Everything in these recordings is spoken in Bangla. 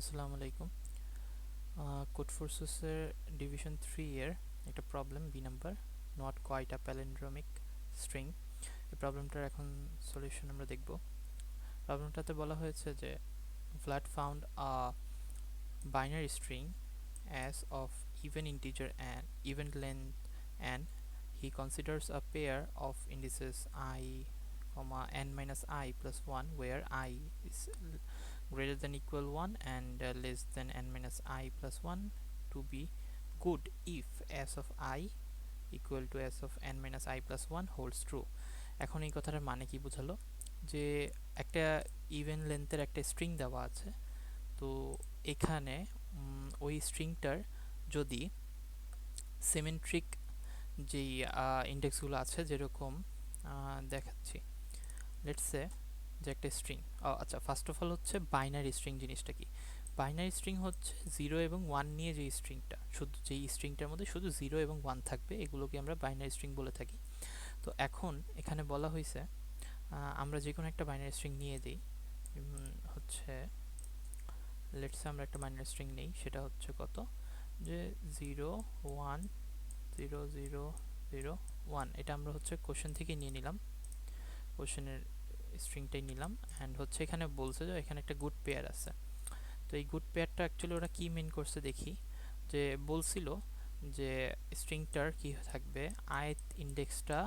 আসসালামু আলাইকুম। কোড ফোর্সেসের ডিভিশন থ্রি এর একটা problem B number not quite a palindromic string এই প্রবলেমটার এখন সলিউশন আমরা দেখব। প্রবলেমটাতে বলা হয়েছে যে flat found a binary string as of even integer and even length and he considers a pair of indices i comma n minus i plus 1 where i is greater than equal 1 and uh, less than n minus i plus 1 to be good if s of i equal to s of n minus i plus 1 holds true এখন এই কথাটার মানে কি বোঝালো যে একটা ইভেন লেন্থের একটা স্ট্রিং দেওয়া আছে তো এখানে ওই স্ট্রিংটার যদি সিমেন্ট্রিক যেই ইন্ডেক্সগুলো আছে যেরকম দেখাচ্ছি লেটসে যে একটা স্ট্রিং আচ্ছা ফার্স্ট অফ অল হচ্ছে বাইনারি স্ট্রিং জিনিসটা কি? বাইনারি স্ট্রিং হচ্ছে জিরো এবং ওয়ান নিয়ে যে স্ট্রিংটা শুধু যেই স্ট্রিংটার মধ্যে শুধু জিরো এবং ওয়ান থাকবে, এগুলোকে আমরা বাইনারি স্ট্রিং বলে থাকি। তো এখন এখানে বলা হয়েছে আমরা যে কোনো একটা বাইনারি স্ট্রিং নিয়ে দিই হচ্ছে লেটসে আমরা একটা বাইনারি স্ট্রিং নেই, সেটা হচ্ছে কত? যে zero one zero zero zero one এটা আমরা হচ্ছে কোশ্চেন থেকে নিয়ে নিলাম। কোশ্চেনের স্ট্রিংটাই নিলাম অ্যান্ড হচ্ছে এখানে বলছে যে এখানে একটা গুড পেয়ার আছে। তো এই গুড পেয়ারটা অ্যাকচুয়ালি ওরা কী মেন করছে দেখি? যে বলছিল যে স্ট্রিংটার কি থাকবে? আয়ত ইন্ডেক্সটা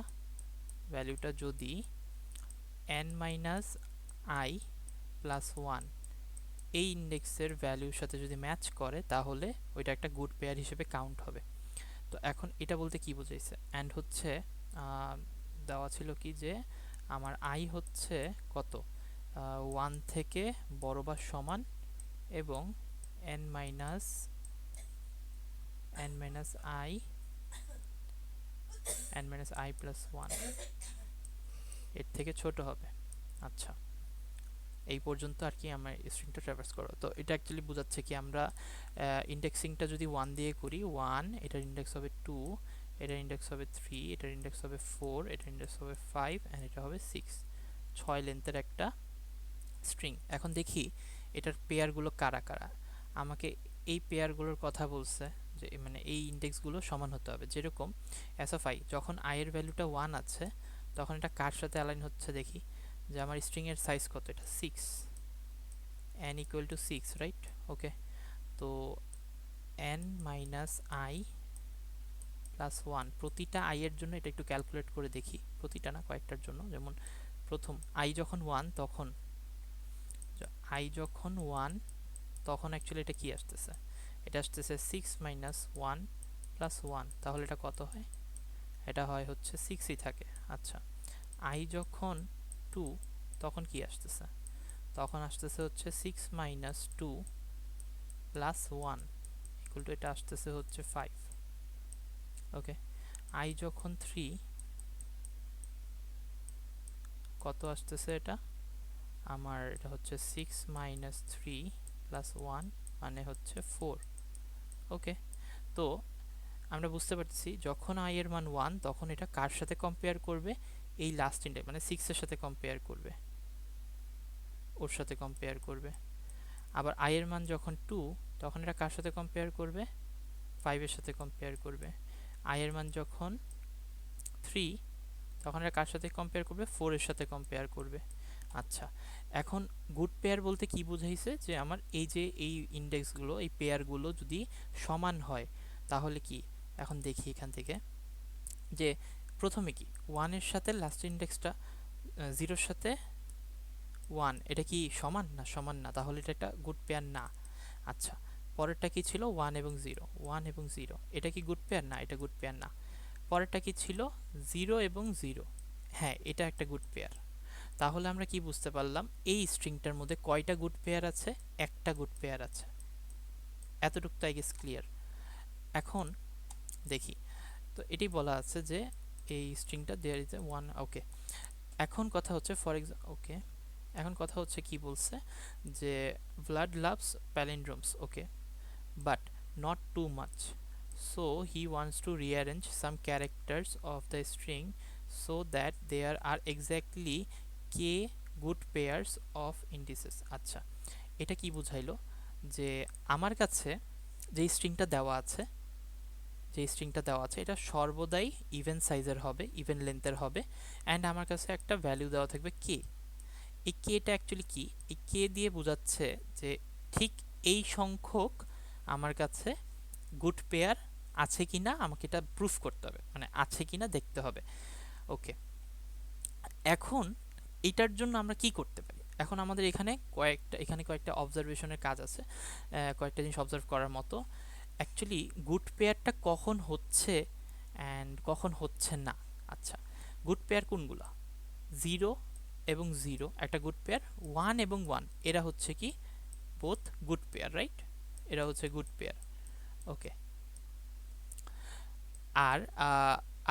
ভ্যালুটা যদি N minus I plus one এই ইন্ডেক্সের ভ্যালুর সাথে যদি ম্যাচ করে তাহলে ওইটা একটা গুড পেয়ার হিসেবে কাউন্ট হবে। তো এখন এটা বলতে কি বোঝাইছে? অ্যান্ড হচ্ছে দেওয়া ছিল কি যে আমার আই হচ্ছে কত? ওয়ান থেকে বড় বা সমান এবং N minus N minus I N minus I plus ওয়ানের থেকে ছোট হবে। আচ্ছা এই পর্যন্ত আর কি আমার স্ট্রিংটা ট্রাভার্স করো। তো এটা অ্যাকচুয়ালি বোঝাচ্ছে কি আমরা ইন্ডেক্সিংটা যদি ওয়ান দিয়ে করি ওয়ান এটার ইন্ডেক্স হবে টু এটার ইন্ডেক্স হবে থ্রি এটার ইন্ডেক্স হবে ফোর এটার ইন্ডেক্স হবে ফাইভ অ্যান্ড এটা হবে সিক্স ছয় লেন্থের একটা স্ট্রিং এখন দেখি এটার পেয়ারগুলো কারা কারা। আমাকে এই পেয়ারগুলোর কথা বলছে যে মানে এই ইন্ডেক্সগুলো সমান হতে হবে। যেরকম এস অফ আই যখন আইয়ের ভ্যালুটা ওয়ান আছে, তখন এটা কার সাথে অ্যালাইন হচ্ছে দেখি? যে আমার স্ট্রিংয়ের সাইজ কত? এটা six N equal to six right okay তো N minus I plus one প্রতিটা আই এর জন্য এটা একটু ক্যালকুলেট করে দেখি, প্রতিটা না কয়েকটার জন্য। যেমন প্রথম আই যখন ওয়ান তখন আই যখন ওয়ান তখন অ্যাকচুয়ালি এটা কি আসতেছে? এটা আসতেছে six minus one plus one তাহলে এটা কত হয়? এটা হয় হচ্ছে সিক্সই থাকে। আচ্ছা আই যখন টু তখন কি আসতেছে? তখন আসতেছে হচ্ছে six minus two plus one equal এটা আসতেছে হচ্ছে ফাইভ ওকে আই যখন থ্রি কত আসতেছে এটা? আমার এটা হচ্ছে six minus three plus one মানে হচ্ছে ফোর ওকে তো আমরা বুঝতে পারতেছি, যখন আই এর মান ওয়ান তখন এটা কার সাথে কম্পেয়ার করবে? এই লাস্ট ইন্ডেক্স মানে সিক্সের সাথে কম্পেয়ার করবে। ওর সাথে কম্পেয়ার করবে। আবার আই এর মান যখন টু তখন এটা কার সাথে কম্পেয়ার করবে? ফাইভের সাথে কম্পেয়ার করবে। আই এর মান যখন থ্রি তখন এটা কার সাথে কম্পেয়ার করবে? ফোরের সাথে কম্পেয়ার করবে। আচ্ছা এখন গুড পেয়ার বলতে কি বুঝাইছে? যে আমার এই যে এই ইন্ডেক্সগুলো এই পেয়ারগুলো যদি সমান হয়, তাহলে কি? এখন দেখি এখান থেকে। যে প্রথমে কি? ওয়ানের সাথে লাস্ট ইন্ডেক্সটা জিরোর সাথে ওয়ান এটা কি সমান না সমান না? তাহলে এটা একটা গুড পেয়ার না। আচ্ছা পরেরটা কি ছিল? ওয়ান এবং জিরো ওয়ান এবং জিরো এটা কি গুড পেয়ার না, এটা গুড পেয়ার না। পরেরটা কি ছিল? জিরো এবং জিরো হ্যাঁ এটা একটা গুড পেয়ার তাহলে আমরা কি বুঝতে পারলাম? এই স্ট্রিংটার মধ্যে কয়টা গুড পেয়ার আছে? একটা গুড পেয়ার আছে। এতটুকু তো গেস ক্লিয়ার এখন দেখি। তো এটি বলা আছে যে এই স্ট্রিংটা there is a one okay এখন কথা হচ্ছে ফর এক্সাম্পল ওকে এখন কথা হচ্ছে কি বলছে? যে blood loves palindromes okay but not too much so, he wants to rearrange some characters of the string so that there are exactly k good pairs of indices. আচ্ছা এটা কি বুঝাইলো? যে আমার কাছে যেই স্ট্রিংটা দেওয়া আছে যে স্ট্রিংটা দেওয়া আছে, এটা সর্বদাই ইভেন সাইজের হবে ইভেন লেন্থের হবে অ্যান্ড আমার কাছে একটা ভ্যালু দেওয়া থাকবে কে এই কেটা অ্যাকচুয়ালি কি? এই কে দিয়ে বোঝাচ্ছে যে ঠিক এই সংখ্যক আমার কাছে গুড পেয়ার আছে কি না আমাকে এটা প্রুফ করতে হবে। মানে আছে কি না দেখতে হবে। ওকে এখন এটার জন্য আমরা কি করতে পারি? এখন আমাদের এখানে কয়েকটা এখানে কয়েকটা অবজারভেশনের কাজ আছে। কয়েকটা জিনিস অবজার্ভ করার মতো। অ্যাকচুয়ালি গুড পেয়ারটা কখন হচ্ছে অ্যান্ড কখন হচ্ছে না? আচ্ছা গুড পেয়ার কোনগুলো? জিরো এবং জিরো একটা গুড পেয়ার ওয়ান এবং ওয়ান এরা হচ্ছে কি? বোথ গুড পেয়ার রাইট এরা হচ্ছে গুড পেয়ার ওকে আর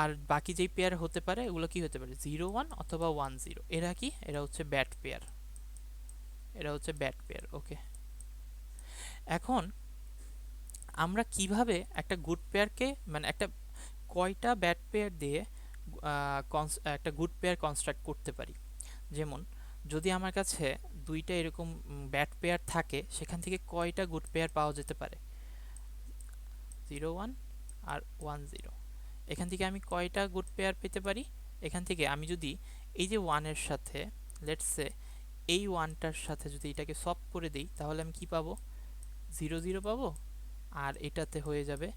আর বাকি যেই পেয়ার হতে পারে, এগুলো কি হতে পারে? জিরো ওয়ান অথবা ওয়ান জিরো এরা কি? এরা হচ্ছে ব্যাট পেয়ার এরা হচ্ছে ব্যাট পেয়ার ওকে এখন আমরা কীভাবে একটা গুড পেয়ারকে মানে একটা কয়টা ব্যাট পেয়ার দিয়ে একটা গুড পেয়ার কনস্ট্রাক্ট করতে পারি? যেমন, যদি আমার কাছে দুইটা এরকম ব্যাট পেয়ার থাকে, সেখান থেকে কয়টা গুড পেয়ার পাওয়া যেতে পারে? জিরো ওয়ান আর ওয়ান জিরো এখান থেকে আমি কয়টা গুড পেয়ার পেতে পারি? এখান থেকে আমি যদি এই যে ওয়ানের সাথে লেটসে এই ওয়ানটার সাথে যদি এটাকে সব করে দিই, তাহলে আমি কি পাবো? জিরো জিরো পাবো? আর এটাতে হয়ে যাবে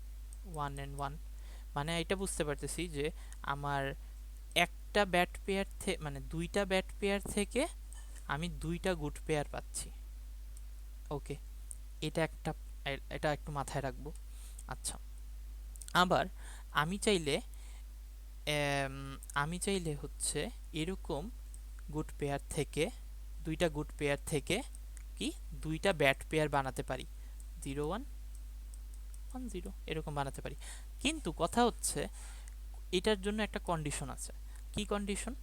ওয়ান অ্যান্ড ওয়ান মানে এটা বুঝতে পারতেছি যে আমার একটা ব্যাট পেয়ার থেকে মানে দুইটা ব্যাট পেয়ার থেকে আমি দুইটা গুড পেয়ার পাচ্ছি। ওকে এটা একটা, এটা একটু মাথায় রাখব। আচ্ছা। আবার আমি চাইলে আমি চাইলে হচ্ছে এরকম গুড পেয়ার থেকে, দুইটা গুড পেয়ার থেকে কি দুইটা ব্যাট পেয়ার বানাতে পারি। জিরো ওয়ান ওয়ান জিরো এরকম বানাতে পারি। কিন্তু কথা হচ্ছে, এটার জন্য একটা কন্ডিশন আছে। কি কন্ডিশন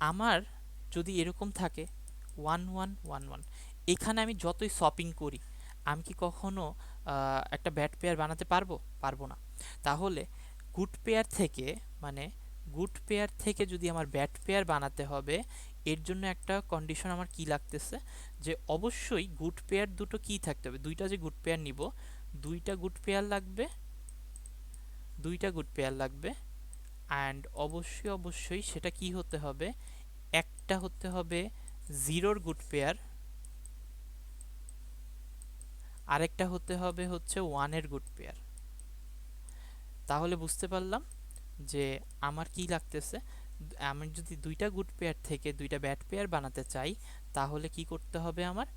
আমার যদি এরকম থাকে ওয়ান ওয়ান ওয়ান ওয়ান এখানে আমি যতই শপিং করি, আমি কি কখনো একটা ব্যাট পেয়ার বানাতে পারব? পারব না। তাহলে গুড পেয়ার থেকে মানে গুড পেয়ার থেকে যদি আমার ব্যাট পেয়ার বানাতে হবে, এর জন্য একটা কন্ডিশন আমার কি লাগতেছে? যে অবশ্যই গুড পেয়ার দুটো কি থাকতে হবে? দুইটা যে গুড পেয়ার নিব, দুইটা গুড পেয়ার লাগবে, দুইটা গুড পেয়ার লাগবে অ্যান্ড অবশ্যই অবশ্যই সেটা কি হতে হবে? একটা হতে হবে জিরোর গুড পেয়ার। আরেকটা হতে হবে হচ্ছে ওয়ানের গুড পেয়ার। তাহলে বুঝতে পারলাম যে আমার কি লাগতেছে। আমি যদি দুইটা গুড পেয়ার থেকে দুইটা ব্যাড পেয়ার বানাতে চাই, তাহলে কি করতে হবে আমার?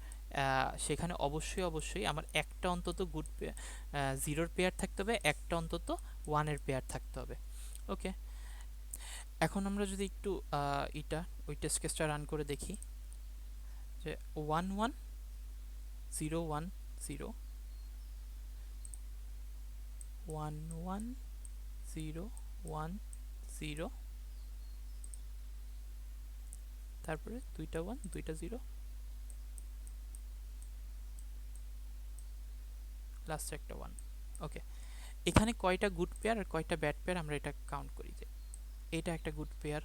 সেখানে অবশ্যই অবশ্যই আমার একটা অন্তত গুড পেয়ার জিরোর পেয়ার থাকতে হবে, একটা অন্তত ওয়ানের পেয়ার থাকতে হবে। ওকে? এখন আমরা যদি একটু এটা ওই টেস্ট কেসটা রান করে দেখি। যে one one zero one zero one one zero one zero তারপরে দুইটা ওয়ান, দুইটা জিরো। লাস্ট একটা ওয়ান ওকে এখানে কয়টা গুড পেয়ার আর কয়টা ব্যাড পেয়ার আমরা এটা কাউন্ট করি যে, এটা একটা গুড পেয়ার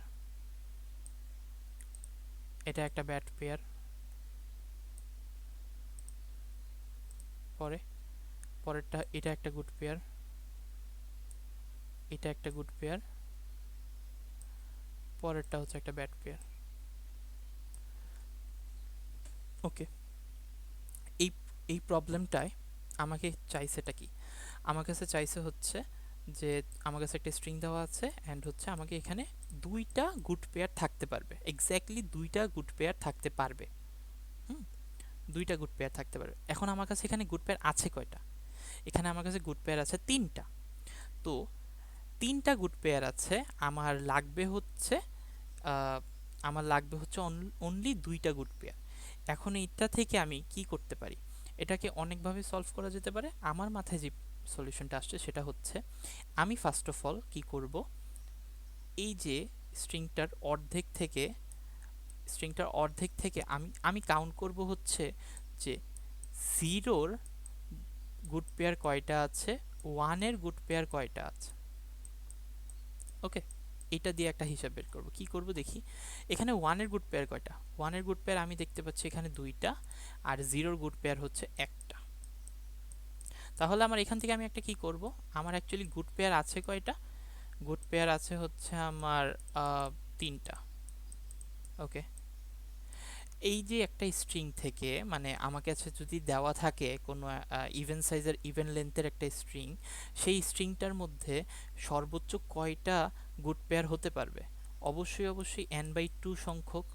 এটা একটা ব্যাড পেয়ার পরে। পরেরটা, এটা একটা গুড পেয়ার এটা একটা গুড পেয়ার পরেরটা হচ্ছে একটা ব্যাড পেয়ার ওকে এই এই প্রবলেমটায় আমাকে চাইছেটা কি? আমার কাছে চাইছে হচ্ছে যে, আমার কাছে একটা স্ট্রিং দেওয়া আছে অ্যান্ড হচ্ছে আমাকে এখানে দুইটা গুড পেয়ার থাকতে পারবে। এক্স্যাক্টলি দুইটা গুড পেয়ার থাকতে পারবে। দুইটা গুড পেয়ার থাকতে পারে। এখন আমার কাছে এখানে গুড পেয়ার আছে কয়টা? এখানে আমার কাছে গুড পেয়ার আছে তিনটা। তো তিনটা গুড পেয়ার আছে, আমার লাগবে হচ্ছে আমার লাগবে হচ্ছে অনলি দুইটা গুড পেয়ার এখন এইটা থেকে আমি কি করতে পারি? এটাকে অনেকভাবে সলভ করা যেতে পারে। আমার মাথায় যে সলিউশনটা আসছে সেটা হচ্ছে, আমি ফার্স্ট অফ অল কি করব? এই যে স্ট্রিংটার অর্ধেক থেকে স্ট্রিংটার অর্ধেক থেকে আমি আমি কাউন্ট করব হচ্ছে যে জিরোর গুড পেয়ার কয়টা আছে? ওয়ানের গুড পেয়ার কয়টা আছে? ওকে এটা দিয়ে একটা হিসাব বের করব। কি করব দেখি? এখানে ওয়ানের গুড পেয়ার কয়টা? ওয়ানের গুড পেয়ার আমি দেখতে পাচ্ছি এখানে দুইটা, আর জিরোর গুড পেয়ার হচ্ছে একটা। তাহলে আমার এখান থেকে আমি একটা কি করব? আমার অ্যাকচুয়ালি গুড পেয়ার আছে কয়টা? গুড পেয়ার আছে হচ্ছে আমার তিনটা। ওকে এই যে একটা স্ট্রিং থেকে মানে আমার কাছে যদি দেওয়া থাকে কোনো ইভেন সাইজের ইভেন লেন্থের একটা স্ট্রিং সেই স্ট্রিংটার মধ্যে সর্বোচ্চ কয়টা গুড পেয়ার হতে পারবে? অবশ্যই অবশ্যই এন বাই টু সংখ্যক,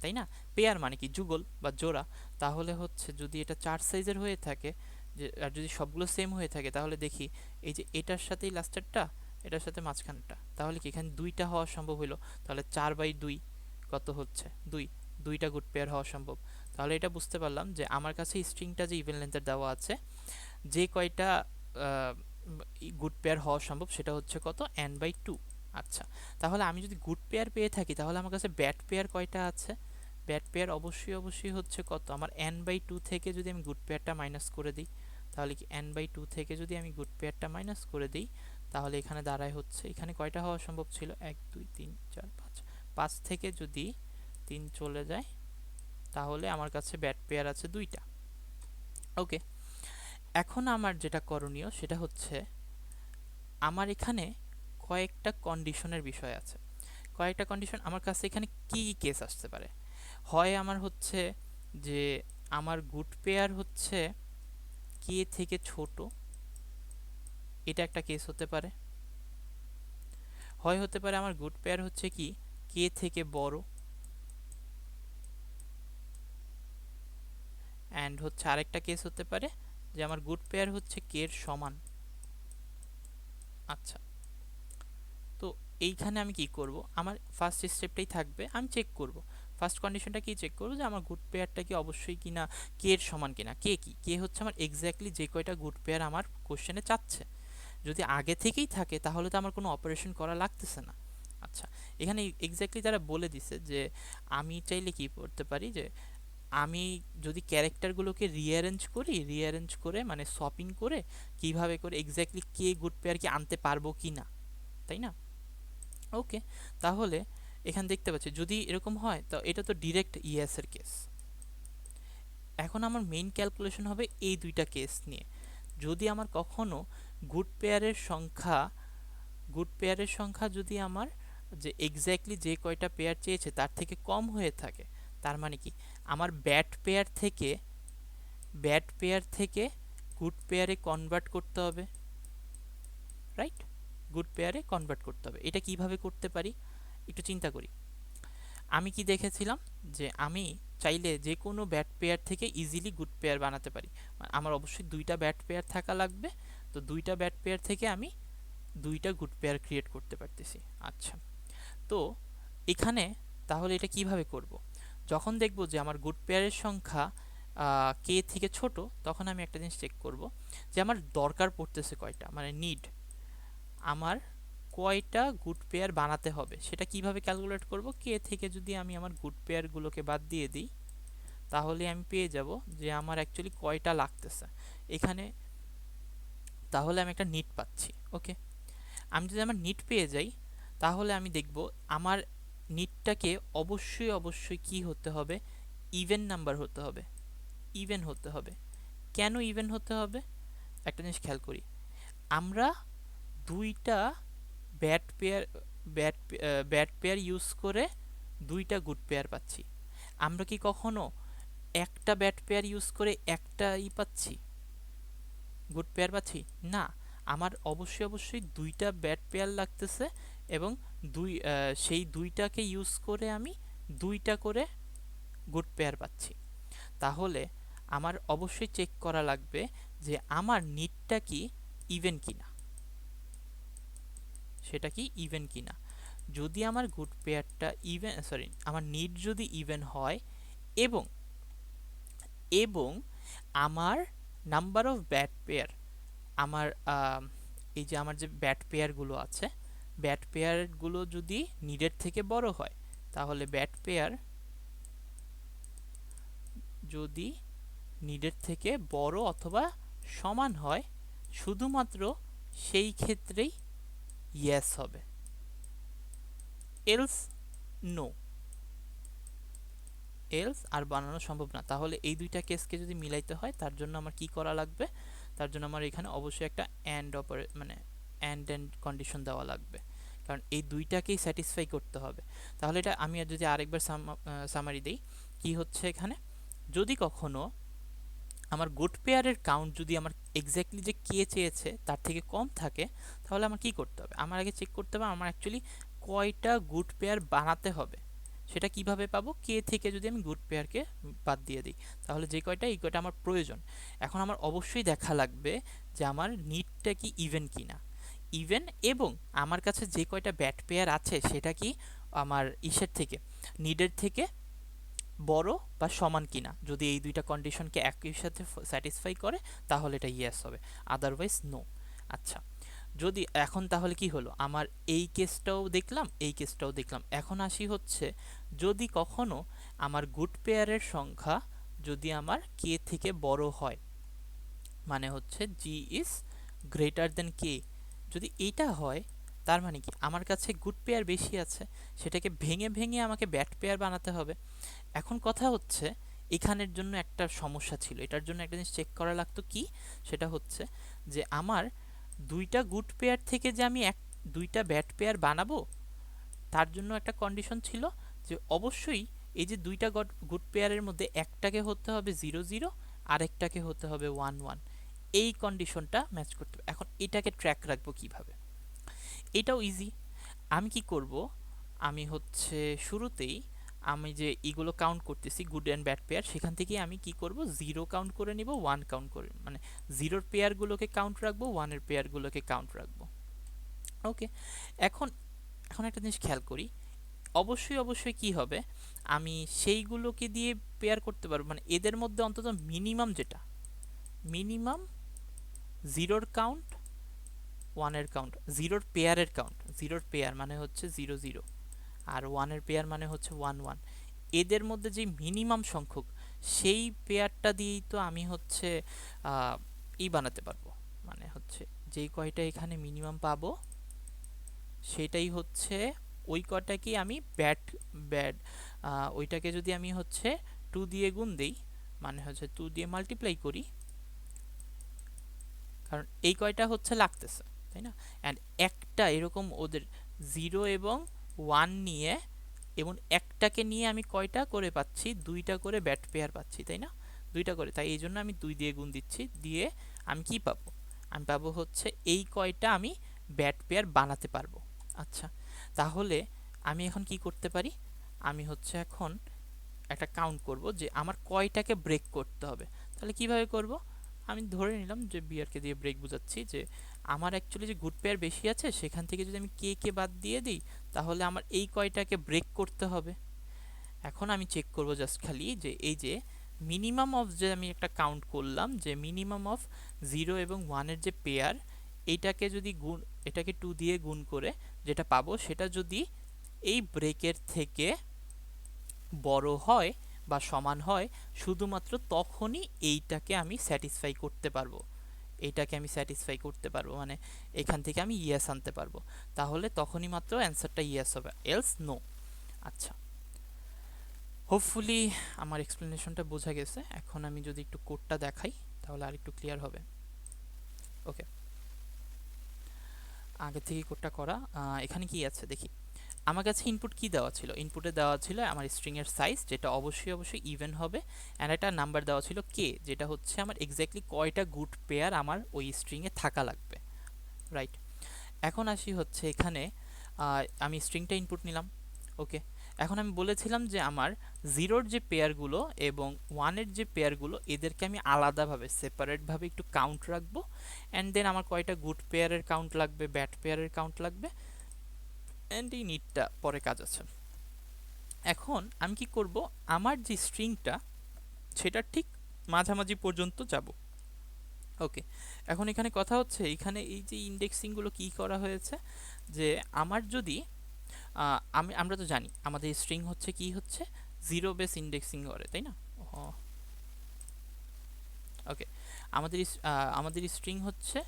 তাই না? পেয়ার মানে কি? যুগল বা জোড়া। তাহলে হচ্ছে যদি এটা চার সাইজের হয়ে থাকে, যে, আর যদি সবগুলো সেম হয়ে থাকে, তাহলে দেখি এই যে এটার সাথেই লাস্টেরটা এটার সাথে মাঝখানটা তাহলে কি এখানে দুইটা হওয়া সম্ভব হলো তাহলে চার বাই দুই কত হচ্ছে? দুই। দুইটা গুড পেয়ার হওয়া সম্ভব। তাহলে এটা বুঝতে পারলাম যে আমার কাছে স্ট্রিংটা যে ইভেন লেন্থের দেওয়া আছে, যে কয়টা গুড পেয়ার হওয়া সম্ভব সেটা হচ্ছে কত? এন বাই টু আচ্ছা তাহলে আমি যদি গুড পেয়ার পেয়ে থাকি, তাহলে আমার কাছে ব্যাড পেয়ার কয়টা আছে? ব্যাড পেয়ার অবশ্যই অবশ্যই হচ্ছে কত? আমার এন বাই টু থেকে যদি আমি গুড পেয়ারটা মাইনাস করে দিই, তাহলে কি এন বাই টু থেকে যদি আমি গুড পেয়ারটা মাইনাস করে দিই, তাহলে এখানে দাঁড়ায় হচ্ছে, এখানে কয়টা হওয়া সম্ভব ছিল? এক, দুই, তিন, চার, পাঁচ। পাঁচ থেকে যদি তিন চলে যায়। তাহলে আমার কাছে ব্যাট পেয়ার আছে দুইটা। ওকে এখন আমার যেটা করণীয় সেটা হচ্ছে, আমার এখানে কয়েকটা কন্ডিশনের বিষয় আছে। কয়েকটা কন্ডিশন আমার কাছে এখানে কি কি কেস আসতে পারে? হয় আমার হচ্ছে যে, আমার গুড পেয়ার হচ্ছে কে থেকে ছোট। এটা একটা কেস হতে পারে। হয় হতে পারে আমার গুড পেয়ার হচ্ছে কি কে থেকে বড়। অ্যান্ড হচ্ছে আরেকটা কেস হতে পারে, যে আমার গুড পেয়ার হচ্ছে কে এর সমান। আচ্ছা। তো এইখানে আমি কি করব? আমার ফার্স্ট স্টেপটাই থাকবে, আমি চেক করব। ফার্স্ট কন্ডিশনটা কি চেক করব? যে আমার গুড পেয়ারটা কি অবশ্যই কিনা কে এর সমান কিনা। কে কি? কে হচ্ছে আমার এক্স্যাক্টলি যে কয়টা গুড পেয়ার আমার কোশ্চেনে চাচ্ছে। যদি আগে থেকেই থাকে, তাহলে তো আমার কোনো অপারেশন করা লাগতেছে না। আচ্ছা এখানে এক্স্যাক্টলি তারা বলে দিছে যে, আমি চাইলে কি করতে পারি? যে আমি যদি ক্যারেক্টারগুলোকে রিঅ্যারেঞ্জ করি রিঅ্যারেঞ্জ করে মানে শপিং করে, কীভাবে করে এক্স্যাক্টলি কে গুড পেয়ার কি আনতে পারব কি না তাই না? ওকে তাহলে এখানে দেখতে পাচ্ছি, যদি এরকম হয়, তো এটা তো ডিরেক্ট ইএস এর কেস এখন আমার মেইন ক্যালকুলেশন হবে এই দুইটা কেস নিয়ে। যদি আমার কখনো গুড পেয়ারের সংখ্যা গুড পেয়ারের সংখ্যা যদি আমার যে এক্স্যাক্টলি যে কয়টা পেয়ার চেয়েছে, তার থেকে কম হয়ে থাকে, তার মানে কি? আমার ব্যাট পেয়ার থেকে ব্যাট পেয়ার থেকে গুড পেয়ারে কনভার্ট করতে হবে রাইট গুড পেয়ারে কনভার্ট করতে হবে। এটা কীভাবে করতে পারি? একটু চিন্তা করি। আমি কি দেখেছিলাম যে আমি চাইলে যে কোনো ব্যাট পেয়ার থেকে ইজিলি গুড পেয়ার বানাতে পারি। আমার অবশ্যই দুইটা ব্যাট পেয়ার থাকা লাগবে। তো দুইটা ব্যাট পেয়ার থেকে আমি দুইটা গুড পেয়ার ক্রিয়েট করতে পারতেছি। আচ্ছা। তো এখানে তাহলে এটা কীভাবে করব? যখন দেখব যে আমার গুড পেয়ারের সংখ্যা কে থেকে ছোট, তখন আমি একটা জিনিস চেক করব যে আমার দরকার পড়তেছে কয়টা মানে নিড আমার কয়টা গুড পেয়ার বানাতে হবে, সেটা কীভাবে ক্যালকুলেট করব? কে থেকে যদি আমি আমার গুড পেয়ারগুলোকে বাদ দিয়ে দিই, তাহলে আমি পেয়ে যাব যে আমার অ্যাকচুয়ালি কয়টা লাগতেছে। এখানে তাহলে আমি একটা নিট পাচ্ছি ওকে আমি যদি আমার নিট পেয়ে যাই, তাহলে আমি দেখব আমার নিটটাকে অবশ্যই অবশ্যই কি হতে হবে? ইভেন নাম্বার হতে হবে। ইভেন হতে হবে। কেন ইভেন হতে হবে? একটা জিনিস খেয়াল করি। আমরা দুইটা bad pair bad bad pair use করে দুইটা গুড পেয়ার পাচ্ছি। আমরা কি কখনো একটা ব্যাট পেয়ার ইউজ করে একটা ই পাচ্ছি? গুড পেয়ার পাচ্ছি? না। আমার অবশ্যই অবশ্যই দুইটা ব্যাট পেয়ার লাগতেছে এবং দুই সেই দুইটাকে ইউজ করে আমি দুইটা করে গুড পেয়ার পাচ্ছি। তাহলে আমার অবশ্যই চেক করা লাগবে যে আমার নিটটা কি ইভেন কিনা। সেটা কি ইভেন কিনা। যদি আমার গুড পেয়ারটা ইভেন সরি আমার নিট যদি ইভেন হয় এবং এবং আমার নাম্বার অফ ব্যাট পেয়ার আমার এই যে আমার যে ব্যাট পেয়ারগুলো আছে ব্যাট পেয়ারগুলো যদি নিডের থেকে বড় হয়, তাহলে ব্যাট পেয়ার যদি নিডের থেকে বড় অথবা সমান হয়, শুধুমাত্র সেই ক্ষেত্রেই ইয়েস হবে। এলস নো এলস আর বানানো সম্ভব না। তাহলে এই দুইটা কেসকে যদি মিলাইতে হয়, তার জন্য আমার কি করা লাগবে? তার জন্য আমার এখানে অবশ্যই একটা অ্যান্ড অপারে মানে অ্যান্ড অ্যান্ড কন্ডিশন দেওয়া লাগবে। কারণ এই দুইটাকেই স্যাটিসফাই করতে হবে। তাহলে এটা আমি আর যদি আরেকবার সামারি দিই, কি হচ্ছে এখানে? যদি কখনো আমার গুড পেয়ারের কাউন্ট যদি আমার এক্স্যাক্টলি যে কে চেয়েছে তার থেকে কম থাকে, তাহলে আমার কি করতে হবে? আমার আগে চেক করতে হবে, আমার অ্যাকচুয়ালি কয়টা গুড পেয়ার বানাতে হবে? সেটা কীভাবে পাবো? কে থেকে যদি আমি গুড পেয়ারকে বাদ দিয়ে দিই, তাহলে যে কয়টা, এই কয়টা আমার প্রয়োজন। এখন আমার অবশ্যই দেখা লাগবে যে আমার নিডটা কি ইভেন কি না ইভেন এবং আমার কাছে যে কয়টা ব্যাট পেয়ার আছে, সেটা কি আমার ইসের থেকে, নিডের থেকে বড় বা সমান কিনা? যদি এই দুইটা কন্ডিশনকে একই সাথে স্যাটিসফাই করে, তাহলে এটা ইয়েস হবে আদারওয়াইজ নো আচ্ছা যদি এখন তাহলে কি হলো? আমার এই কেসটাও দেখলাম, এই কেসটাও দেখলাম। এখন আসি হচ্ছে, যদি কখনো আমার গুড পেয়ারের সংখ্যা যদি আমার কে থেকে বড় হয় মানে হচ্ছে জি ইজ গ্রেটার দেন কে যদি এইটা হয়, তার মানে কি? আমার কাছে গুড পেয়ার বেশি আছে, সেটাকে ভেঙে ভেঙে আমাকে ব্যাট পেয়ার বানাতে হবে। এখন কথা হচ্ছে, এখানের জন্য একটা সমস্যা ছিল। এটার জন্য একটা জিনিস চেক করা লাগতো কি? সেটা হচ্ছে যে আমার দুইটা গুড পেয়ার থেকে যে আমি এক, দুইটা ব্যাট পেয়ার বানাবো, তার জন্য একটা কন্ডিশন ছিল যে অবশ্যই এই যে দুইটা গুড পেয়ারের মধ্যে একটাকে হতে হবে জিরো জিরো আরেকটাকে হতে হবে ওয়ান ওয়ান এই কন্ডিশনটা ম্যাচ করতে হবে এখন এটাকে ট্র্যাক রাখব কীভাবে? এটাও ইজি আমি কি করব? আমি হচ্ছে শুরুতেই আমি যে এগুলো কাউন্ট করতেছি গুড অ্যান্ড ব্যাড পেয়ার সেখান থেকে আমি কি করব? জিরো কাউন্ট করে নিব ওয়ান কাউন্ট করে মানে জিরোর পেয়ারগুলোকে কাউন্ট রাখব ওয়ানের পেয়ারগুলোকে কাউন্ট রাখব। ওকে এখন এখন একটা জিনিস খেয়াল করি। অবশ্যই অবশ্যই কি হবে? আমি সেইগুলোকে দিয়ে পেয়ার করতে পারব। মানে এদের মধ্যে অন্তত মিনিমাম যেটা মিনিমাম জিরোর কাউন্ট ওয়ানের কাউন্ট জিরোর পেয়ারের কাউন্ট জিরোর পেয়ার মানে হচ্ছে জিরো জিরো আর ওয়ানের পেয়ার মানে হচ্ছে ওয়ান ওয়ান এদের মধ্যে যে মিনিমাম সংখ্যক, সেই পেয়ারটা দিয়েই তো আমি হচ্ছে ই বানাতে পারব। মানে হচ্ছে যেই কয়টা এখানে মিনিমাম পাবো, সেটাই হচ্ছে ওই কয়টাকে আমি ব্যাট ব্যাড ওইটাকে যদি আমি হচ্ছে টু দিয়ে গুণ দিই মানে হচ্ছে টু দিয়ে মাল্টিপ্লাই করি কারণ এই কয়টা হচ্ছে লাগতেছে, তাই না? অ্যান্ড একটা এরকম ওদের জিরো এবং ওয়ান নিয়ে এবং একটাকে নিয়ে আমি কয়টা করে পাচ্ছি? দুইটা করে ব্যাট পেয়ার পাচ্ছি, তাই না? দুইটা করে। তাই এই জন্য আমি দুই দিয়ে গুণ দিচ্ছি। দিয়ে আমি কি পাবো? আমি পাবো হচ্ছে এই কয়টা আমি ব্যাট পেয়ার বানাতে পারব। আচ্ছা তাহলে আমি এখন কি করতে পারি? আমি হচ্ছে এখন একটা কাউন্ট করব যে আমার কয়টাকে ব্রেক করতে হবে। তাহলে কীভাবে করব? আমি ধরে নিলাম যে বিয়ারকে দিয়ে ব্রেক বুঝাচ্ছি যে আমার অ্যাকচুয়ালি যে গুড পেয়ার বেশি আছে, সেখান থেকে যদি আমি কে কে বাদ দিয়ে দিই, তাহলে আমার এই কয়টাকে ব্রেক করতে হবে। এখন আমি চেক করব জাস্ট খালি যে এই যে মিনিমাম অফ যে আমি একটা কাউন্ট করলাম, যে মিনিমাম অফ জিরো এবং ওয়ানের যে পেয়ার এইটাকে যদি গুণ, এটাকে টু দিয়ে গুণ করে যেটা পাবো, সেটা যদি এই ব্রেকের থেকে বড় হয় বা সমান হয়, শুধুমাত্র তখনই এইটাকে আমি স্যাটিসফাই করতে পারব। এইটাকে আমি স্যাটিসফাই করতে পারব মানে এখান থেকে আমি ইয়েস আনতে পারব। তাহলে তখনই মাত্র অ্যান্সারটা ইয়েস হবে এলস নো আচ্ছা। হোপফুলি আমার এক্সপ্লেনেশনটা বোঝা গেছে। এখন আমি যদি একটু কোডটা দেখাই, তাহলে আর একটু ক্লিয়ার হবে। ওকে আগে থেকে কোডটা করা এখানে কি আছে? দেখি। আমার কাছে ইনপুট কি দেওয়া ছিল? ইনপুটে দেওয়া ছিল আমার স্ট্রিংয়ের সাইজ যেটা অবশ্যই অবশ্যই ইভেন হবে অ্যান্ড একটা নাম্বার দেওয়া ছিল কে যেটা হচ্ছে আমার এক্স্যাক্টলি কয়টা গুড পেয়ার আমার ওই স্ট্রিংয়ে থাকা লাগবে রাইট এখন আসি হচ্ছে এখানে আমি স্ট্রিংটা ইনপুট নিলাম ওকে এখন আমি বলেছিলাম যে আমার জিরোর যে পেয়ারগুলো এবং ওয়ানের যে পেয়ারগুলো এদেরকে আমি আলাদাভাবে সেপারেটভাবে একটু কাউন্ট রাখব অ্যান্ড দেন আমার কয়টা গুড পেয়ারের কাউন্ট লাগবে ব্যাড পেয়ারের কাউন্ট লাগবে অ্যান্ড এই নিটটা পরে কাজ আছে। এখন আমি কি করব? আমার যে স্ট্রিংটা সেটা ঠিক মাঝামাঝি পর্যন্ত যাব। ওকে এখন এখানে কথা হচ্ছে, এখানে এই যে ইন্ডেক্সিংগুলো কি করা হয়েছে, যে আমার যদি আমি, আমরা তো জানি, আমাদের স্ট্রিং হচ্ছে কি হচ্ছে? জিরো বেস ইন্ডেক্সিং করে, তাই না? ওকে আমাদের আমাদের স্ট্রিং হচ্ছে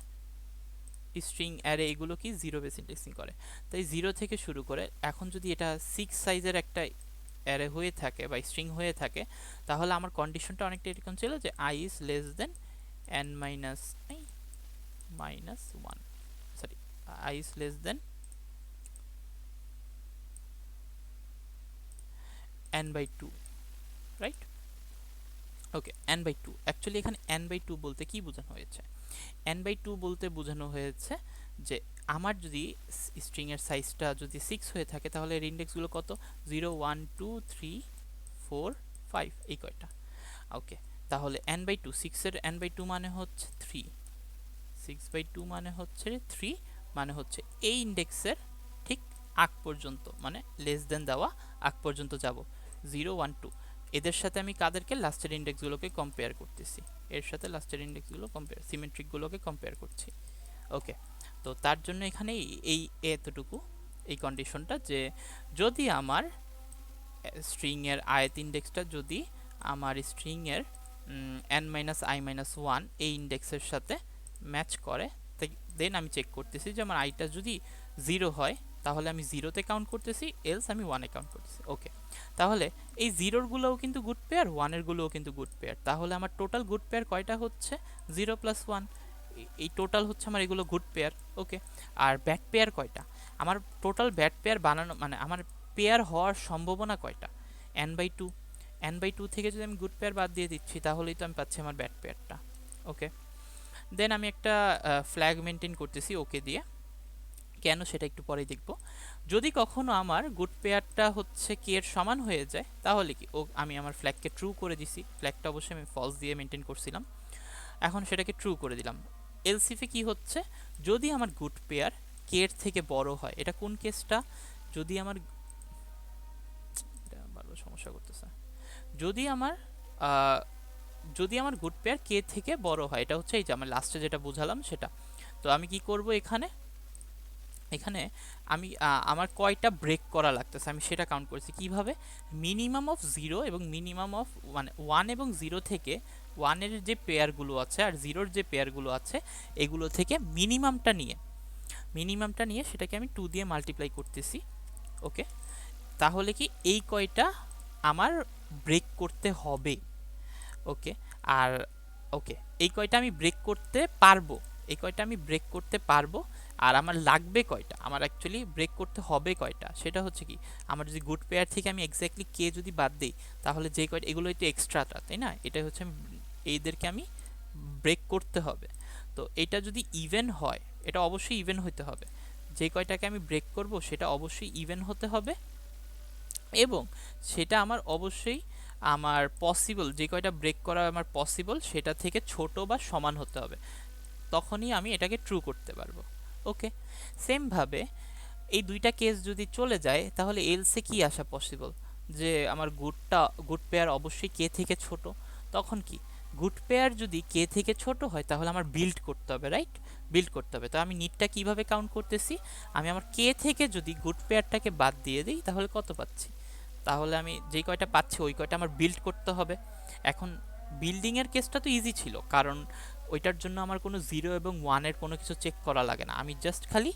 স্ট্রিং অ্যারে এগুলো কি জিরো বেস ইন্ডেক্সিং করে। তাই জিরো থেকে শুরু করে এখন যদি এটা সিক্স সাইজের একটা অ্যারে হয়ে থাকে বা স্ট্রিং হয়ে থাকে, তাহলে আমার কন্ডিশনটা অনেকটা এরকম ছিল যে I is less than N minus minus one sorry I is less than n by two right okay n by two actually এখানে n বাই টু বলতে কী বোঝানো হয়েছে? N বাই টু বলতে বোঝানো হয়েছে যে আমার যদি স্ট্রিংয়ের সাইজটা যদি সিক্স হয়ে থাকে, তাহলে এর ইন্ডেক্সগুলো কত? Zero one two three four five এই কয়টা। ওকে তাহলে এন বাই টু সিক্সের এন বাই টু মানে হচ্ছে থ্রি সিক্স বাই টু মানে হচ্ছে থ্রি মানে হচ্ছে এই ইন্ডেক্সের ঠিক আগ পর্যন্ত মানে লেস দেন দেওয়া আগ পর্যন্ত যাব। জিরো ওয়ান টু এদের সাথে আমি কাদেরকে লাস্টের ইন্ডেক্সগুলোকে কম্পেয়ার করতেছি। এর সাথে লাস্টের ইন্ডেক্সগুলো কম্পেয়ার সিমেট্রিকগুলোকে কম্পেয়ার করছি। ওকে তো তার জন্য এখানে এই এতটুকু, এই কন্ডিশনটা যে যদি আমার স্ট্রিংয়ের আয়ত ইন্ডেক্সটা যদি আমার স্ট্রিংয়ের N minus I minus one এই ইন্ডেক্সের সাথে ম্যাচ করে দেন আমি চেক করতেছি যে আমার আইটা যদি জিরো হয়, তাহলে আমি জিরোতে কাউন্ট করতেছি এলস আমি ওয়ানে কাউন্ট করতেছি। ওকে তাহলে এই জিরোরগুলোও কিন্তু গুড পেয়ার ওয়ানেরগুলোও কিন্তু গুড পেয়ার তাহলে আমার টোটাল গুড পেয়ার কয়টা হচ্ছে? জিরো প্লাস ওয়ান এই টোটাল হচ্ছে আমার এগুলো গুড পেয়ার ওকে আর ব্যাড পেয়ার কয়টা? আমার টোটাল ব্যাড পেয়ার বানানো মানে আমার পেয়ার হওয়ার সম্ভাবনা কয়টা? N by two N by two থেকে যদি আমি গুড পেয়ার বাদ দিয়ে দিচ্ছি, তাহলেই তো আমি পাচ্ছি আমার ব্যাড পেয়ারটা ওকে দেন আমি একটা ফ্ল্যাগ মেনটেন করতেছি ওকে দিয়ে। কেন সেটা একটু পরেই দেখব। যদি কখনো আমার গুড পেয়ারটা হচ্ছে কে এর সমান হয়ে যায়, তাহলে কি? ও, আমি আমার ফ্ল্যাগকে ট্রু করে দিছি। ফ্ল্যাগটা অবশ্যই আমি ফলস দিয়ে মেনটেন করছিলাম। এখন সেটাকে ট্রু করে দিলাম। এলসিফে কি হচ্ছে? যদি আমার গুড পেয়ার কে এর থেকে বড় হয়, এটা কোন কেসটা যদি আমার বারবার সমস্যা করতেছে। যদি আমার যদি আমার গুড পেয়ার কে থেকে বড় হয়, এটা হচ্ছে এই যে আমার লাস্টে যেটা বুঝালাম সেটা। তো আমি কি করব এখানে? এখানে আমি আমার কয়টা ব্রেক করা লাগতেছে, আমি সেটা কাউন্ট করেছি। কীভাবে? মিনিমাম অফ জিরো এবং মিনিমাম অফ মানে ওয়ান এবং জিরো থেকে ওয়ানের যে পেয়ারগুলো আছে আর জিরোর যে পেয়ারগুলো আছে, এগুলো থেকে মিনিমামটা নিয়ে মিনিমামটা নিয়ে সেটাকে আমি টু দিয়ে মাল্টিপ্লাই করতেছি ওকে তাহলে কি এই কয়টা আমার ব্রেক করতে হবে ওকে আর ওকে এই কয়টা আমি ব্রেক করতে পারব, এই কয়টা আমি ব্রেক করতে পারব আর আমার লাগবে কয়টা? আমার অ্যাকচুয়ালি ব্রেক করতে হবে কয়টা? সেটা হচ্ছে কি, আমার যদি গুড পেয়ার থেকে আমি এক্স্যাক্টলি কে যদি বাদ দিই, তাহলে যে কয়টা, এগুলো একটু এক্সট্রাটা তাই না? এটা হচ্ছে এইদেরকে আমি ব্রেক করতে হবে। তো এটা যদি ইভেন হয়, এটা অবশ্যই ইভেন হতে হবে। যে কয়টাকে আমি ব্রেক করব, সেটা অবশ্যই ইভেন হতে হবে। এবং সেটা আমার অবশ্যই আমার পসিবল যে কয়টা ব্রেক করা আমার পসিবল সেটা থেকে ছোট বা সমান হতে হবে। তখনই আমি এটাকে ট্রু করতে পারব। ওকে সেমভাবে এই দুইটা কেস যদি চলে যায়, তাহলে এলসে কি আসা পসিবল যে আমার গুডটা গুড পেয়ার অবশ্যই কে থেকে ছোট? তখন কি? গুড পেয়ার যদি কে থেকে ছোট হয়, তাহলে আমার বিল্ড করতে হবে রাইট বিল্ড করতে হবে। তো আমি নিটটা কীভাবে কাউন্ট করতেছি? আমি আমার কে থেকে যদি গুড পেয়ারটাকে বাদ দিয়ে দিই, তাহলে কত পাচ্ছি? তাহলে আমি যেই কয়টা পাচ্ছি, ওই কয়টা আমার বিল্ড করতে হবে। এখন বিল্ডিংয়ের কেসটা তো ইজি ছিল, কারণ ওইটার জন্য আমার কোনো জিরো এবং ওয়ানের কোনো কিছু চেক করা লাগে না। আমি জাস্ট খালি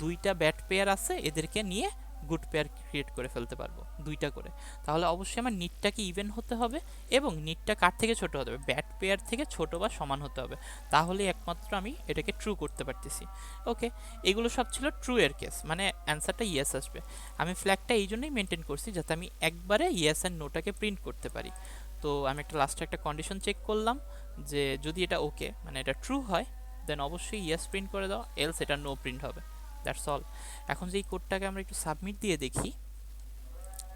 দুইটা ব্যাট পেয়ার আছে, এদেরকে নিয়ে গুড পেয়ার ক্রিয়েট করে ফেলতে পারব, দুইটা করে। তাহলে অবশ্যই আমার নিটটাকে ইভেন হতে হবে এবং নিটটা কার থেকে ছোট হতে হবে? ব্যাট পেয়ার থেকে ছোট বা সমান হতে হবে। তাহলেই একমাত্র আমি এটাকে ট্রু করতে পারতেছি। ওকে এগুলো সব ছিল ট্রু এর কেস মানে অ্যান্সারটা ইয়েস আসবে। আমি ফ্ল্যাগটা এই জন্যই মেনটেন করছি যাতে আমি একবারে ইয়েস অ্যান্ড নোটাকে প্রিন্ট করতে পারি। তো আমি একটা লাস্টে একটা কন্ডিশন চেক করলাম। যে যদি এটা ওকে মানে এটা ট্রু হয় দেন অবশ্যই ইয়েস প্রিন্ট করে দাও এলস এটা নো প্রিন্ট হবে। দ্যাটস অল এখন যে এই কোডটাকে আমরা একটু সাবমিট দিয়ে দেখি,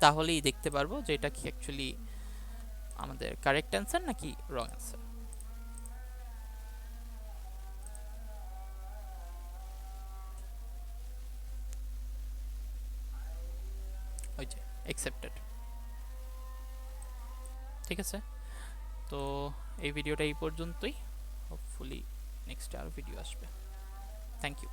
তাহলেই দেখতে পারব যে এটা কি অ্যাকচুয়ালি আমাদের কারেক্ট অ্যান্সার নাকি রং অ্যান্সার ওই যে অ্যাকসেপ্টেড ঠিক আছে? তো এই ভিডিওটা এই পর্যন্তই। হোপফুলি নেক্সট আর ভিডিও আসবে। Thank you